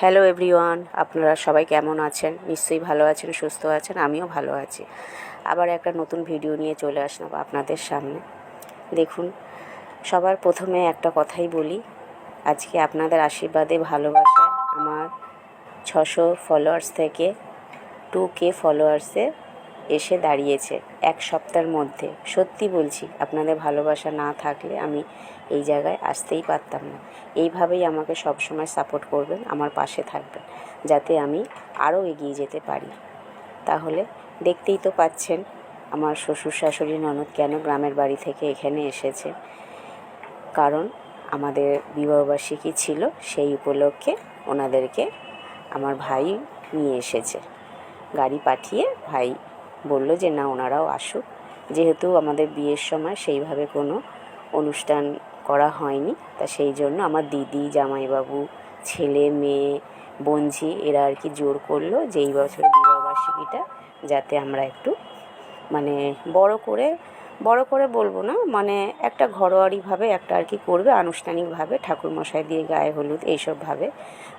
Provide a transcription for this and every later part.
Hello everyone আপনারা সবাই কেমন আছেন? নিশ্চয়ই ভালো আছেন, সুস্থ আছেন, আমিও ভালো আছি। আবার একটা নতুন ভিডিও নিয়ে চলে আসলাম আপনাদের সামনে। দেখুন, সবার প্রথমে একটা কথাই বলি। আজকে আপনাদের আশীর্বাদে ভালোবাসা আমার ছশো ফলোয়ার্স থেকে টু কে ফলোয়ার্সে এসে দাঁড়িয়েছে এক সপ্তাহের মধ্যে। সত্যি বলছি, আপনাদের ভালোবাসা না থাকলে আমি এই জায়গায় আসতেই পারতাম না। এইভাবেই আমাকে সবসময় সাপোর্ট করবেন, আমার পাশে থাকবেন, যাতে আমি আরও এগিয়ে যেতে পারি। তাহলে দেখতেই তো পাচ্ছেন, আমার শ্বশুর শাশুড়ি ননদ কেন গ্রামের বাড়ি থেকে এখানে এসেছে। কারণ আমাদের বিবাহবার্ষিকী ছিল, সেই উপলক্ষে ওনাদেরকে আমার ভাই নিয়ে এসেছে। গাড়ি পাঠিয়ে ভাই বলল যে, না, ওনারাও আসুক। যেহেতু আমাদের বিয়ের সময় সেইভাবে কোনো অনুষ্ঠান করা হয়নি, তা সেই জন্য আমার দিদি, জামাইবাবু, ছেলে, মেয়ে বোনঝি এরা আর কি জোর করল যে, এই বছর বিবাহবার্ষিকীটা যাতে আমরা একটু মানে বড় করে বড় করে বলব না মানে একটা ঘরোয়ারিভাবে একটা আর কি করবে, আনুষ্ঠানিকভাবে ঠাকুরমশাই দিয়ে গায়ে হলুদ এইসবভাবে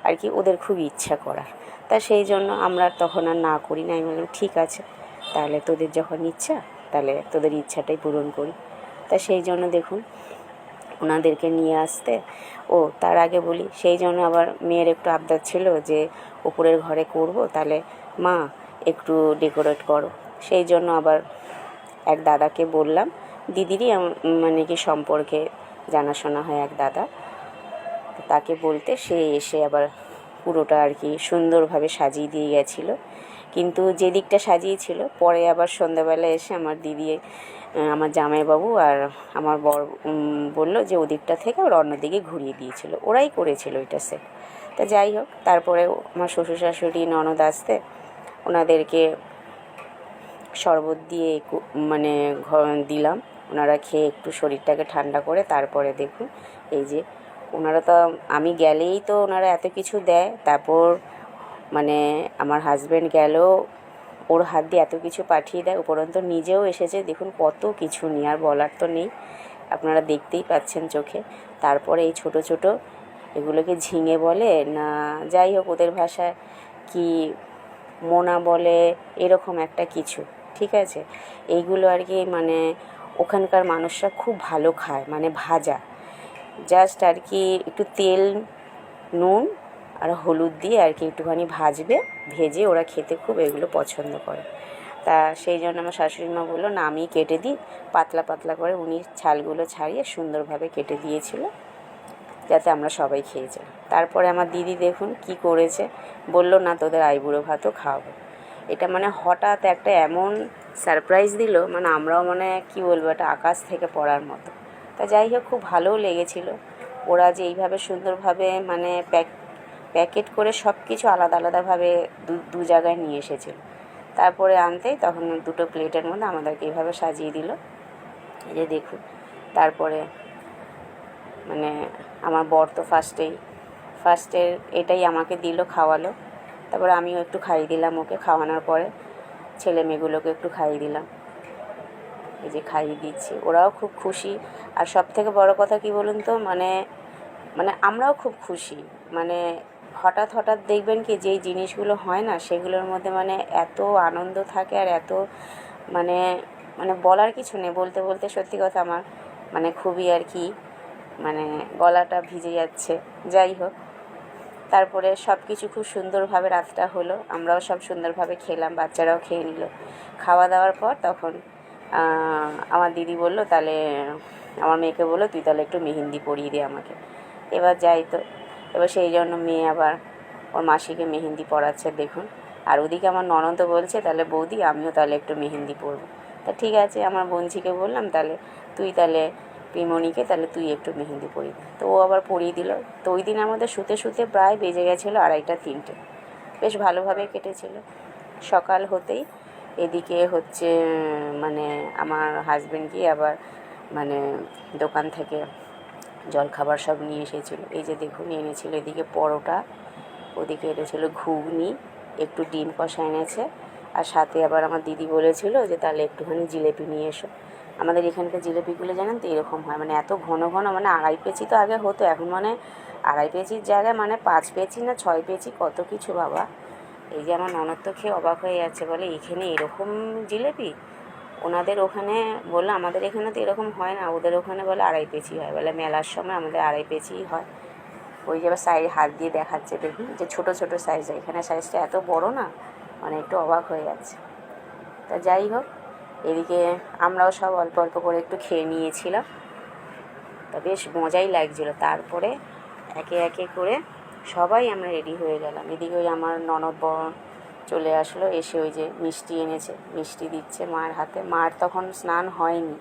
আর কি ওদের খুব ইচ্ছা করা তা সেই জন্য আমরা তখন আর না করি না। আমি বললাম, ঠিক আছে। তাহলে তোদের যখন ইচ্ছা, তাহলে তোদের ইচ্ছাটাই পূরণ করি। তা সেই জন্য দেখুন, ওনাদেরকে নিয়ে আসতে, ও তার আগে বলি, সেই জন্য আবার মেয়ের একটু আবদার ছিল যে উপরের ঘরে করব, তাহলে মা একটু ডেকোরেট করো। সেই জন্য আবার এক দাদাকে বললাম, দিদিরই মানে কি সম্পর্কে জানাশোনা হয় এক দাদা। তাকে বলতে সে এসে আবার পুরোটা আর কি সুন্দরভাবে সাজিয়ে দিয়ে গেছিল। কিন্তু যে দিকটা সাজিয়েছিল, পরে আবার সন্ধ্যাবেলা এসে আমার দিদি আমার জামাইবাবু আর আমার বর বলল যে ওদিকটা থেকে ওরা অন্যদিকে ঘুরিয়ে দিয়েছিল। ওরাই করেছিল ওইটা সে তা যাই হোক, তারপরে আমার শ্বশুর শাশুড়ি, ননদ আসতে ওনাদেরকে শরবত দিয়ে মানে দিলাম। ওনারা খেয়ে একটু শরীরটাকে ঠান্ডা করে তারপরে দেখুন, এই যে ওনারা তো, আমি গেলেই তো ওনারা এত কিছু দেয়, তারপর মানে আমার হাজব্যান্ড গেল, ওর হাত দিয়ে এত কিছু পাঠিয়ে দেয়, উপরন্ত নিজেও এসেছে। দেখুন কত কিছু নিয়ে, আর বলার তো নেই। আপনারা দেখতেই পাচ্ছেন চোখে। তারপরে এই ছোট ছোট এগুলোকে ঝিঙে বলে, না, যাই হোক ওদের ভাষায় কি মোনা বলে, এরকম একটা কিছু, ঠিক আছে? এইগুলো আর কি মানে ওখানকার মানুষরা খুব ভালো খায় মানে ভাজা। জাস্ট আর কি একটু তেল, নুন আর হলুদ দিয়ে আর কি একটুখানি ভাজবে, ভেজে ওরা খেতে খুব এগুলো পছন্দ করে। তা সেই জন্য আমার শাশুড়ি মা বলল, না, আমি কেটে দিই। পাতলা পাতলা করে উনি ছালগুলো ছাড়িয়ে সুন্দরভাবে কেটে দিয়েছিল, যাতে আমরা সবাই খেয়েছি তারপরে আমার দিদি দেখুন কি করেছে, বলল, না, তোদের আইবুড়ো ভাতও খাওয়াবো। এটা মানে হঠাৎ একটা এমন সারপ্রাইজ দিল মানে আমরাও মানে কি বলব এটা আকাশ থেকে পড়ার মতো। তা যাই হোক, খুব ভালোও লেগেছিল। ওরা যে এইভাবে সুন্দরভাবে মানে প্যাক প্যাকেট করে সব কিছু আলাদা আলাদাভাবে দু দু জায়গায় নিয়ে এসেছিল। তারপরে আনতেই তখন দুটো প্লেটের মধ্যে আমাদেরকে এইভাবে সাজিয়ে দিল। এই যে দেখুন, তারপরে মানে আমার বর তো ফার্স্টেই ফার্স্টে এটাই আমাকে দিল, খাওয়ালো। তারপরে আমিও একটু খাইয়ে দিলাম ওকে খাওয়ানোর পরে। ছেলে মেয়েগুলোকে একটু খাইয়ে দিলাম। এই যে খাইয়ে দিচ্ছি। ওরাও খুব খুশি। আর সব থেকে বড় কথা কি বলুন তো মানে মানে আমরাও খুব খুশি। মানে হঠাৎ হঠাৎ দেখবেন কি যেই জিনিসগুলো হয় না, সেগুলোর মধ্যে মানে এত আনন্দ থাকে আর এত মানে মানে বলার কিছু নেই। বলতে বলতে সত্যি কথা আমার মানে খুবই আর কি মানে গলাটা ভিজে যাচ্ছে। যাই হোক, তারপরে সব কিছু খুব সুন্দরভাবে রাতটা হলো। আমরাও সব সুন্দরভাবে খেলাম, বাচ্চারাও খেয়ে নিল। খাওয়া দাওয়ার পর তখন আমার দিদি বলল, তাহলে, আমার মেয়েকে বলল, তুই তাহলে একটু মেহেন্দি পরিয়ে দে আমাকে। এবার যাই তো। এবার সেই জন্য মেয়ে আবার ওর মাসিকে মেহেন্দি পড়াচ্ছে দেখুন। আর ওদিকে আমার ননদও বলছে, তাহলে বৌদি, আমিও তাহলে একটু মেহেন্দি পরবো। তা ঠিক আছে, আমার বোনঝিকে বললাম, তাহলে তুই তাহলে পিমনিকে, তাহলে তুই একটু মেহেন্দি পরিয়ে দে তো ও আবার পরিয়ে দিল। তো ওই দিন আমাদের শুতে শুতে প্রায় বেজে গেছিল আড়াইটা, তিনটে। বেশ ভালোভাবে কেটেছিল। সকাল হতেই এদিকে হচ্ছে মানে আমার হাজব্যান্ড গিয়ে আবার মানে দোকান থেকে জলখাবার সব নিয়ে এসেছিল। এই যে দেখুন এনেছিল এদিকে পরোটা, ওদিকে এনেছিল ঘুগনি, একটু ডিম কষা এনেছে। আর সাথে আবার আমার দিদি বলেছিল যে, তাহলে একটুখানি জিলেপি নিয়ে এসো। আমাদের এখানকার জিলেপিগুলো জানেন তো এরকম হয় মানে এত ঘন ঘন মানে আড়াই পেঁচি তো আগে হতো, এখন মানে আড়াই পেঁচির জায়গায় মানে পাঁচ পেঁচি না ছয় পেঁচি, কত কিছু বাবা। এই যে আমার ননদ তো খেয়ে অবাক হয়ে যাচ্ছে, বলে এখানে এরকম জিলেপি? ওনাদের ওখানে বলল, আমাদের এখানে তো এরকম হয় না। ওদের ওখানে বলে আড়াই পেঁচি হয়। বলে, মেলার সময় আমাদের আড়াই পেঁচিই হয়। ওই যে আবার সাইড হাত দিয়ে দেখাচ্ছে, দেখুন যে ছোটো ছোটো সাইজ। এখানে সাইজটা এত বড় না মানে একটু অবাক হয়ে যাচ্ছে। তা যাই হোক, এদিকে আমরাও সব অল্প অল্প করে একটু খেয়ে নিয়েছিলাম। তা বেশ মজাই লাগছিল। তারপরে একে একে করে সবাই আমরা রেডি হয়ে গেলাম। এদিকে ওই আমার ননদ বর চলে আসলো, এসে ওই যে মিষ্টি এনেছে, মিষ্টি দিচ্ছে মার হাতে। মার তখন স্নান হয়নি,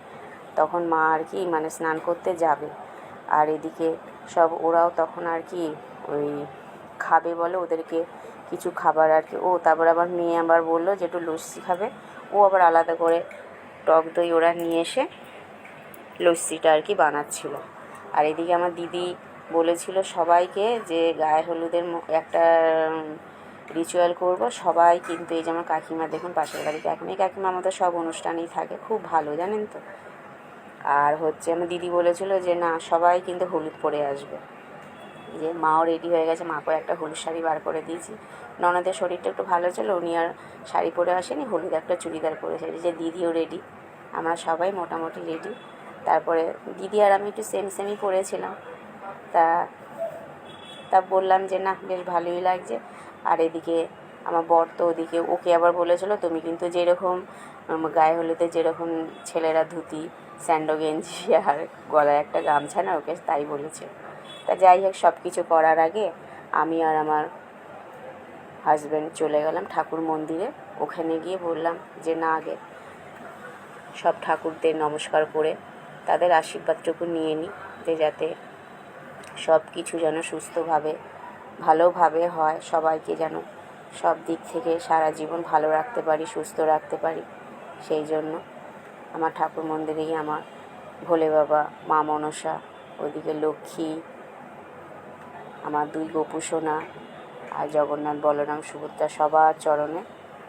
তখন মা আর কি মানে স্নান করতে যাবে। আর এদিকে সব ওরাও তখন আর কি ওই খাবে বলে ওদেরকে কিছু খাবার আর কি। ও তারপর আবার মেয়ে আবার বলল যে একটু লস্যি খাবে। ও আবার আলাদা করে টক দই ওরা নিয়ে এসে লস্যিটা আর কি বানাচ্ছিল। আর এদিকে আমার দিদি বলেছিল সবাইকে যে গায়ে হলুদের একটা রিচুয়াল করব। সবাই কিন্তু এই যেমন কাকিমা, দেখুন পাশের বাড়ি কাকিমা এই কাকিমা, আমাদের সব অনুষ্ঠানেই থাকে। খুব ভালো, জানেন তো? আর হচ্ছে আমার দিদি বলেছিল যে, না, সবাই কিন্তু হলুদ পরে আসবে। যে মাও রেডি হয়ে গেছে, মাকেও একটা হলুদ শাড়ি বার করে দিয়েছি। ননদের শরীরটা একটু ভালো ছিল, উনি আর শাড়ি পরে আসেনি, হলুদ একটা চুড়িদার পরেছে যে দিদিও রেডি আমরা সবাই মোটামুটি রেডি তারপরে দিদি আর আমি একটু সেম সেমই পরেছিলাম। তা তা বললাম যে, না, বেশ ভালোই লাগছে। আর এদিকে আমার বর তো ওদিকে, ওকে আবার বলেছিল, তুমি কিন্তু যেরকম গায়ে হলুদে যেরকম ছেলেরা ধুতি স্যান্ডো গেঞ্জি আর গলায় একটা গামছা না ওকে, তাই বলেছে। তা যাই হোক সব কিছু করার আগে আমি আর আমার হাজব্যান্ড চলে গেলাম ঠাকুর মন্দিরে। ওখানে গিয়ে বললাম যে, না আগে সব ঠাকুরদের নমস্কার করে তাদের আশীর্বাদটুকু নিয়ে নিই যে যাতে সব কিছু যেন সুস্থভাবে ভালোভাবে হয়, সবাইকে যেন সব দিক থেকে সারা জীবন ভালো রাখতে পারি, সুস্থ রাখতে পারি। সেই জন্য আমার ঠাকুর মন্দিরেই আমার ভোলে বাবা, মা মনসা ওইদিকে লক্ষ্মী, আমার দুই গোপু সোনা আর জগন্নাথ, বলরাম, সুভদ্রা সবার চরণে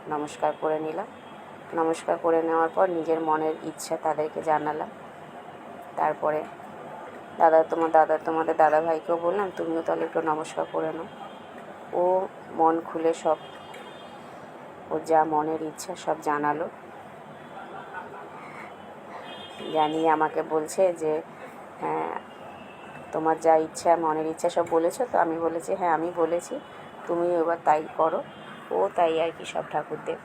নমস্কার করে নিলাম। নমস্কার করে নেওয়ার পর নিজের মনের ইচ্ছা তাদেরকে জানালাম। তারপরে দাদা, তোমার দাদা, তোমাদের দাদা ভাইকেও বললাম, তুমিও তাহলে একটু নমস্কার করে নাও। ও মন খুলে সব ওর যা মনের ইচ্ছা সব জানালো। জানিয়ে আমাকে বলছে যে হ্যাঁ তোমার যা ইচ্ছা, মনের ইচ্ছা সব বলেছ তো? আমি বলেছি হ্যাঁ আমি বলেছি, তুমি এবার তাই করো। ও তাই আর কি সব ঠাকুরদের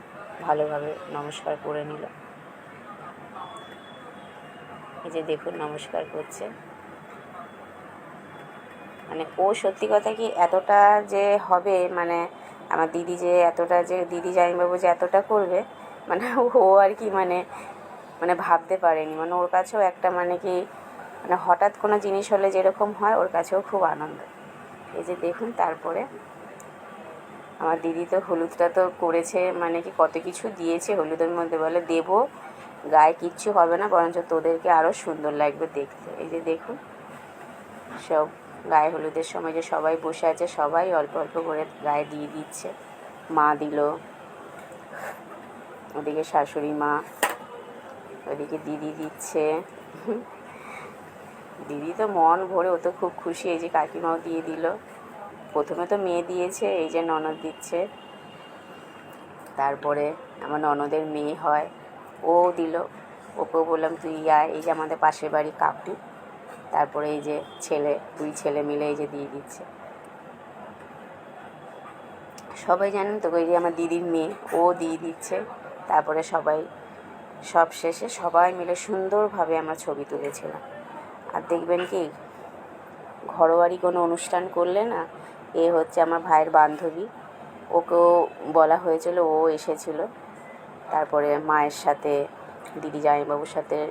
ভালোভাবে নমস্কার করে নিল। এই যে দেখুন, নমস্কার করছে। মানে ও সত্যি কথা কি এতটা যে হবে মানে আমার দিদি যে এতটা যে, দিদি জামাইবাবু যে এতটা করবে মানে ও আর কি মানে মানে ভাবতে পারেনি। মানে ওর কাছেও একটা মানে কি মানে হঠাৎ কোনো জিনিস হলে যেরকম হয়, ওর কাছেও খুব আনন্দ। এই যে দেখুন, তারপরে আমার দিদি তো হলুদটা তো করেছে মানে কি কত কিছু দিয়েছে, হলুদের মধ্যে বলে দেবো, গায়ে কিচ্ছু হবে না, বরঞ্চ তোদেরকে আরও সুন্দর লাগবে দেখতে। এই যে দেখুন, সব গায়ে হলুদের সময় যে সবাই বসে আছে, সবাই অল্প অল্প করে গায়ে দিয়ে দিচ্ছে। মা দিল। ওদিকে শাশুড়ি মা, ওদিকে দিদি দিচ্ছে। দিদি তো মন ভরে, ও তো খুব খুশি, এই যে কাকিমাও দিয়ে দিল। প্রথমে তো মেয়ে দিয়েছে, এই যে ননদ দিচ্ছে। তারপরে আমার ননদের মেয়ে হয়, ও দিল। ওকেও বললাম, তুই আয়, এই যে আমাদের পাশের বাড়ি কাকু। তারপরে এই যে ছেলে, দুই ছেলে মিলে এই যে দিয়ে দিচ্ছে। সবাই জানেন তো ওই যে আমার দিদির মেয়ে, ও দিয়ে দিচ্ছে। তারপরে সবাই, সব শেষে সবাই মিলে সুন্দরভাবে আমরা ছবি তুলেছিলাম। আর দেখবেন কি, ঘরোয়ারি কোনো অনুষ্ঠান করলে না, এ হচ্ছে আমার ভাইয়ের বান্ধবী। ওকেও বলা হয়েছিল, ও এসেছিল। তারপরে মায়ের সাথে, দিদি জামাইবাবুর সাথে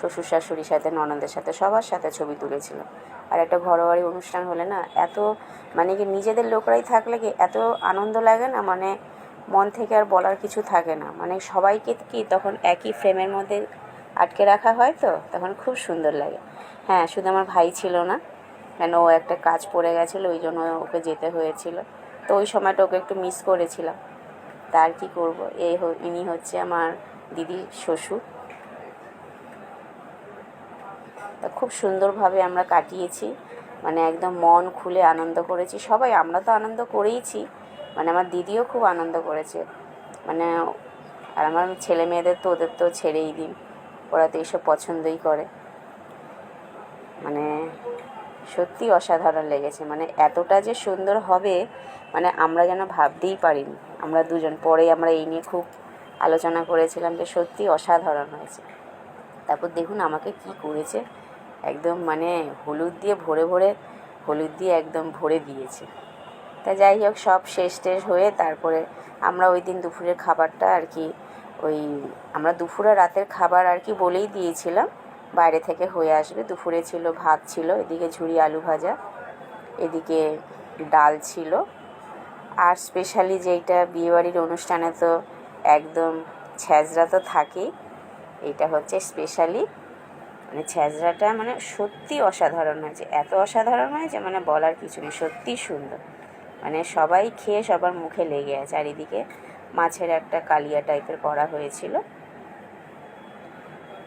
শ্বশুর শাশুড়ির সাথে, ননদের সাথে, সবার সাথে ছবি তুলেছিল। আর একটা ঘরোয়ারি অনুষ্ঠান হলে না, এত মানে কি নিজেদের লোকরাই থাকলে কি এত আনন্দ লাগে না? মানে মন থেকে আর বলার কিছু থাকে না। মানে সবাইকে কি তখন একই ফ্রেমের মধ্যে আটকে রাখা হয় তো? তখন খুব সুন্দর লাগে। হ্যাঁ শুধু আমার ভাই ছিল না। কেন ও একটা কাজ পড়ে গেছিল, ওই জন্য ওকে যেতে হয়েছিল। তো ওই সময়টা ওকে একটু মিস করেছিলাম। তার কি করব? এই ইনি হচ্ছে আমার দিদি শ্বশুর। তা খুব সুন্দরভাবে আমরা কাটিয়েছি। মানে একদম মন খুলে আনন্দ করেছি। সবাই, আমরা তো আনন্দ করেইছি। মানে আমার দিদিও খুব আনন্দ করেছে। মানে আর আমার ছেলে মেয়েদের তো ওদের তো ছেড়েই দিন ওরা তো এইসব পছন্দই করে। মানে সত্যি অসাধারণ লেগেছে। মানে এতটা যে সুন্দর হবে মানে আমরা যেন ভাবতেই পারিনি। আমরা দুজন, পরে আমরা এই নিয়ে খুব আলোচনা করেছিলাম যে সত্যি অসাধারণ হয়েছে। তারপর দেখুন আমাকে কি করেছে। একদম মানে হলুদ দিয়ে ভরে ভরে, হলুদ দিয়ে একদম ভরে দিয়েছে। তা যাই হোক, সব শেষ টেষ হয়ে তারপরে আমরা ওই দিন দুপুরের খাবারটা আর কি, ওই আমরা দুপুরে রাতের খাবার আর কি বলেই দিয়েছিলাম। বাইরে থেকে হয়ে আসবে। দুপুরে ছিল ভাত ছিল, এদিকে ঝুড়ি আলু ভাজা, এদিকে ডাল ছিল। আর স্পেশালি যেইটা বিয়েবাড়ির অনুষ্ঠানে তো একদম ছ্যাঁচড়া তো থাকেই, এটা হচ্ছে স্পেশালি মানে ছ্যাঁচড়াটা মানে সত্যি অসাধারণ হয়েছে। এত অসাধারণ হয়েছে মানে বলার কিছু নেই, সত্যি সুন্দর। মানে সবাই খেয়ে সবার মুখে লেগে আছে। আর এদিকে মাছের একটা কালিয়া টাইপের করা হয়েছিল।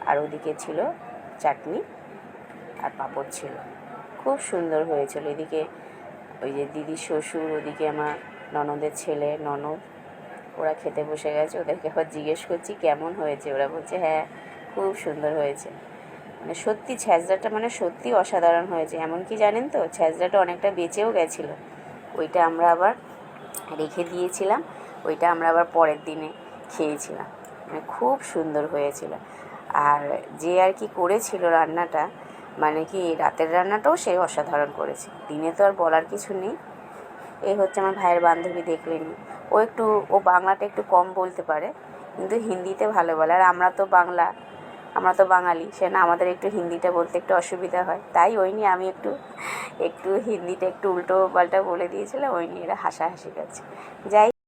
আর ওদিকে ছিল চাটনি আর পাঁপড় ছিল। খুব সুন্দর হয়েছিল। এদিকে ওই যে দিদি শ্বশুর, ওদিকে আমার ননদের ছেলে, ননদ, ওরা খেতে বসে গেছে। ওদেরকে আবার জিজ্ঞেস করছি, কেমন হয়েছে? ওরা বলছে হ্যাঁ খুব সুন্দর হয়েছে। মানে সত্যি ছ্যাঁচড়াটা মানে সত্যি অসাধারণ হয়েছে। এমন কি জানেন তো, ছ্যাঁচড়াটা অনেকটা বেঁচেও গেছিল। ওইটা আমরা আবার রেখে দিয়েছিলাম, ওইটা আমরা আবার পরের দিনে খেয়েছিলাম। মানে খুব সুন্দর হয়েছিল। আর যে আর কি করেছিল রান্নাটা মানে কি রাতের রান্নাটাও সে অসাধারণ করেছে। দিনে তো আর বলার কিছু নেই। এই হচ্ছে আমার ভাইয়ের বান্ধবী দেখলেনি। ও একটু, ও বাংলাটা একটু কম বলতে পারে, কিন্তু হিন্দিতে ভালো বলে। আর আমরা তো বাংলা আমরা তো বাঙালি, সে না আমাদের একটু হিন্দিটা বলতে একটু অসুবিধা হয়। তাই ওই নিয়ে আমি একটু একটু হিন্দিটা একটু উল্টো পাল্টা বলে দিয়েছিলাম, ওই নিয়ে এরা হাসাহাসি করছে। যাই